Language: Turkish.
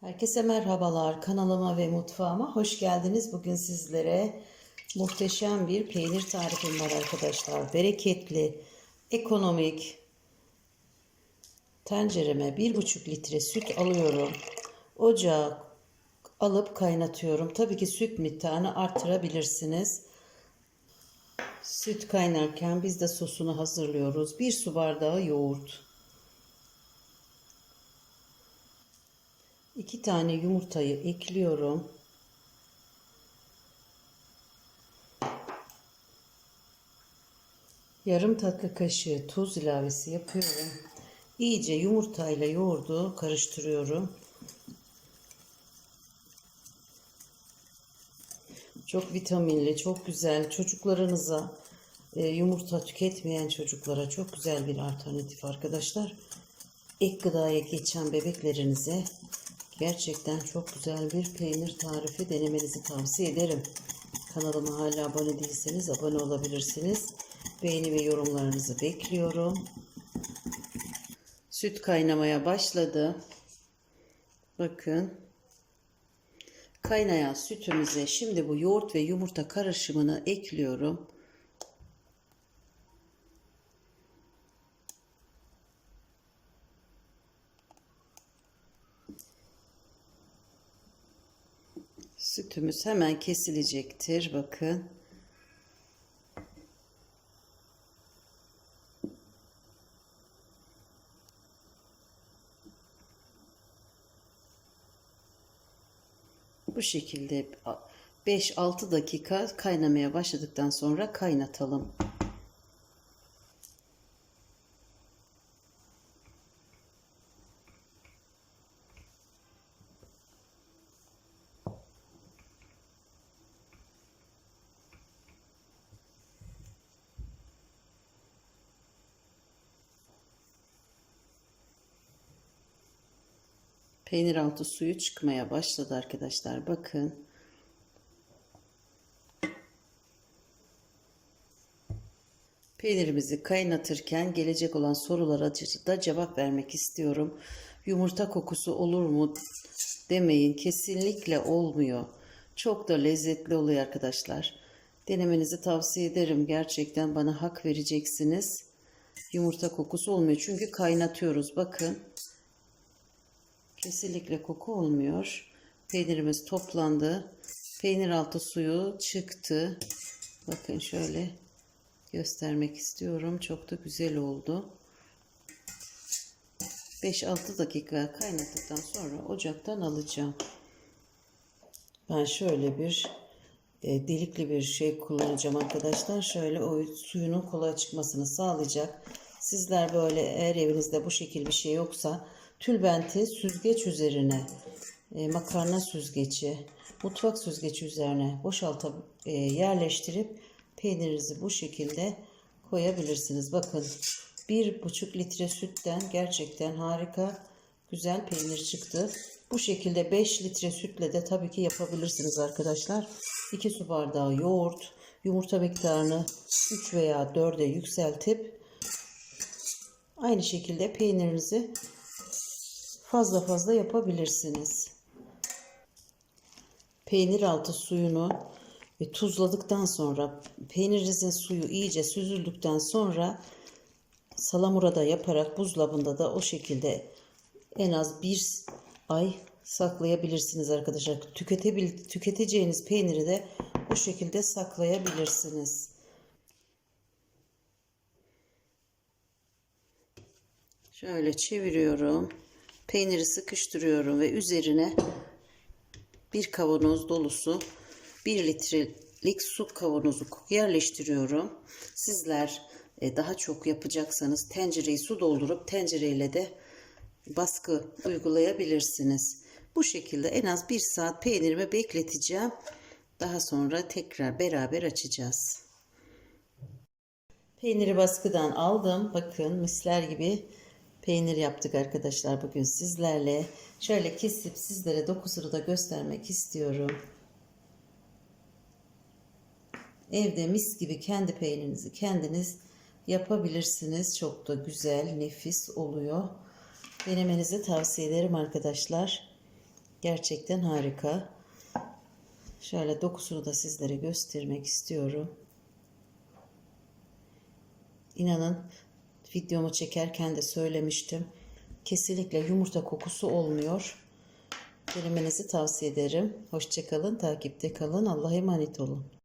Herkese merhabalar. Kanalıma ve mutfağıma hoş geldiniz. Bugün sizlere muhteşem bir peynir tarifim var arkadaşlar. Bereketli, ekonomik. Tencereme 1,5 litre süt alıyorum. Ocağa alıp kaynatıyorum. Tabii ki süt miktarını arttırabilirsiniz. Süt kaynarken biz de sosunu hazırlıyoruz. 1 su bardağı yoğurt. 2 tane yumurtayı ekliyorum. Yarım tatlı kaşığı tuz ilavesi yapıyorum. İyice yumurtayla yoğurdu karıştırıyorum. Çok vitaminli, çok güzel. Çocuklarınıza e, yumurta tüketmeyen çocuklara çok güzel bir alternatif arkadaşlar. Ek gıdaya geçen bebeklerinize gerçekten çok güzel bir peynir tarifi denemenizi tavsiye ederim. Kanalıma hala abone değilseniz abone olabilirsiniz. Beğeni ve yorumlarınızı bekliyorum. Süt kaynamaya başladı. Bakın. Kaynayan sütümüze şimdi bu yoğurt ve yumurta karışımını ekliyorum. Sütümüz hemen kesilecektir. Bakın. Bu şekilde 5-6 dakika kaynamaya başladıktan sonra kaynatalım. Peynir altı suyu çıkmaya başladı arkadaşlar. Bakın. Peynirimizi kaynatırken gelecek olan sorulara da cevap vermek istiyorum. Yumurta kokusu olur mu demeyin. Kesinlikle olmuyor. Çok da lezzetli oluyor arkadaşlar. Denemenizi tavsiye ederim. Gerçekten bana hak vereceksiniz. Yumurta kokusu olmuyor. Çünkü kaynatıyoruz. Bakın. Kesinlikle koku olmuyor. Peynirimiz toplandı. Peynir altı suyu çıktı. Bakın şöyle göstermek istiyorum. Çok da güzel oldu. 5-6 dakika kaynattıktan sonra ocaktan alacağım. Ben şöyle bir e, delikli bir şey kullanacağım arkadaşlar. Şöyle o suyunun kolay çıkmasını sağlayacak. Sizler böyle eğer evinizde bu şekil bir şey yoksa tülbenti süzgeç üzerine e, makarna süzgeci, mutfak süzgeci üzerine boşaltıp e, yerleştirip peynirinizi bu şekilde koyabilirsiniz. Bakın bir buçuk litre sütten gerçekten harika güzel peynir çıktı. Bu şekilde 5 litre sütle de tabii ki yapabilirsiniz arkadaşlar. 2 su bardağı yoğurt, yumurta miktarını 3 veya 4'e yükseltip aynı şekilde peynirinizi fazla fazla yapabilirsiniz. Peynir altı suyunu ve tuzladıktan sonra peynirinizin suyu iyice süzüldükten sonra salamurada yaparak buzdolabında da o şekilde en az bir ay saklayabilirsiniz arkadaşlar. Tüketebil tüketeceğiniz peyniri de o şekilde saklayabilirsiniz. Şöyle çeviriyorum. Peyniri sıkıştırıyorum ve üzerine bir kavanoz dolusu 1 litrelik su kavanozu yerleştiriyorum. Sizler e, daha çok yapacaksanız tencereyi su doldurup tencereyle de baskı uygulayabilirsiniz. Bu şekilde en az 1 saat peynirimi bekleteceğim. Daha sonra tekrar beraber açacağız. Peyniri baskıdan aldım. Bakın misler gibi peynir yaptık arkadaşlar bugün sizlerle. Şöyle kesip sizlere dokusunu da göstermek istiyorum. Evde mis gibi kendi peynirinizi kendiniz yapabilirsiniz. Çok da güzel, nefis oluyor. Denemenizi tavsiye ederim arkadaşlar. Gerçekten harika. Şöyle dokusunu da sizlere göstermek istiyorum. İnanın videomu çekerken de söylemiştim. Kesinlikle yumurta kokusu olmuyor. Denemenizi tavsiye ederim. Hoşçakalın, takipte kalın. Allah'a emanet olun.